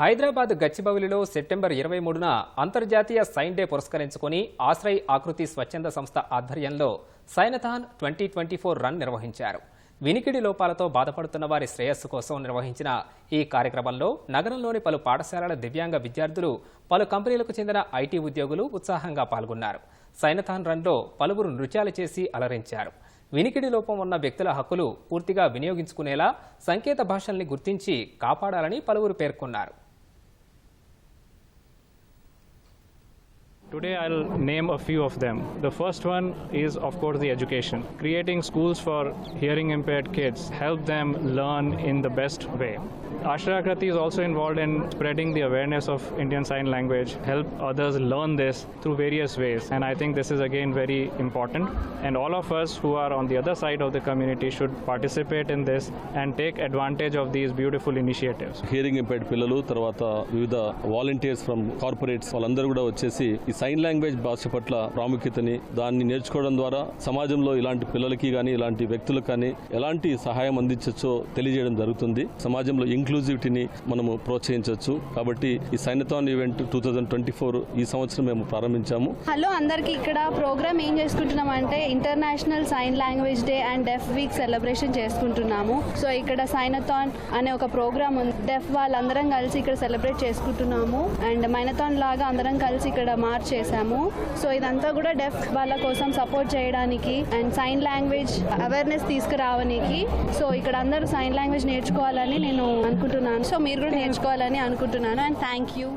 Hyderabad గచ్చిబౌలిలో September ఇరవై మూడున అంతర్జాతీయ సైన్ డే పురస్కరించుకుని ఆశ్రయ్ ఆకృతి స్వచ్ఛంద సంస్థ ఆధ్వర్యంలో signathon twenty twenty four run నిర్వహించారు. వినికిడి లోపాలతో బాధపడుతున్న వారి శ్రేయస్సు కోసం నిర్వహించిన ఈ కార్యక్రమంలో నగరంలోని పలు పాఠశాలల దివ్యాంగ విద్యార్థులు పలు కంపెనీలకు చెందిన ఐటీ ఉద్యోగులు ఉత్సాహంగా పాల్గొన్నారు. సైనథాన్ రన్లో పలువురు నృత్యాలు చేసి అలరించారు. వినికిడి లోపం ఉన్న వ్యక్తుల హక్కులు పూర్తిగా వినియోగించుకునేలా సంకేత భాషల్ని గుర్తించి కాపాడాలని పలువురు పేర్కొన్నారు. Today I'll name a few of them. The first one is, of course, the education. Creating schools for hearing impaired kids, help them learn in the best way. Ashrakrati is also involved in spreading the awareness of Indian Sign Language, help others learn this through various ways. And I think this is again very important. And all of us who are on the other side of the community should participate in this and take advantage of these beautiful initiatives. Hearing impaired పిల్లలు తర్వాత వివిధ volunteers from corporates వాళ్ళందరూ కూడా వచ్చేసి ఈ sign language భాష పట్ల ప్రాముఖ్యతని దాన్ని నేర్చుకోవడం ద్వారా సమాజంలో ఇలాంటి పిల్లలకి కానీ ఇలాంటి వ్యక్తులకు కానీ ఎలాంటి సహాయం అందించవచ్చో తెలియజేయడం జరుగుతుంది. సమాజంలో ఇంక్లూజివిటీని మనము ప్రోత్సహించవచ్చు. కాబట్టి ఈ signathon event two twenty four ఈ సంవత్సరం మేము ప్రారంభించాము. హలో అందరికీ ఇక్కడ ప్రోగ్రామ్ ఏం చేసుకుంటున్నాం అంటే international sign language day and deaf week celebration చేసుకుంటున్నాము. సో ఇక్కడ సైనథాన్ అనే ఒక ప్రోగ్రామ్ ఉంది. డెఫ్ వాళ్ళందరం కలిసి ఇక్కడ సెలబ్రేట్ చేసుకుంటున్నాము. అండ్ మైనథాన్ లాగా అందరం కలిసి ఇక్కడ మార్చ్ చేశాము. సో ఇదంతా కూడా డెఫ్ వాళ్ళ కోసం సపోర్ట్ చేయడానికి అండ్ సైన్ లాంగ్వేజ్ అవేర్నెస్ తీసుకురావడానికి. సో ఇక్కడ అందరూ సైన్ లాంగ్వేజ్ నేర్చుకోవాలని నేను అనుకుంటున్నాను. సో మీరు కూడా నేర్చుకోవాలని అనుకుంటున్నాను. And thank you.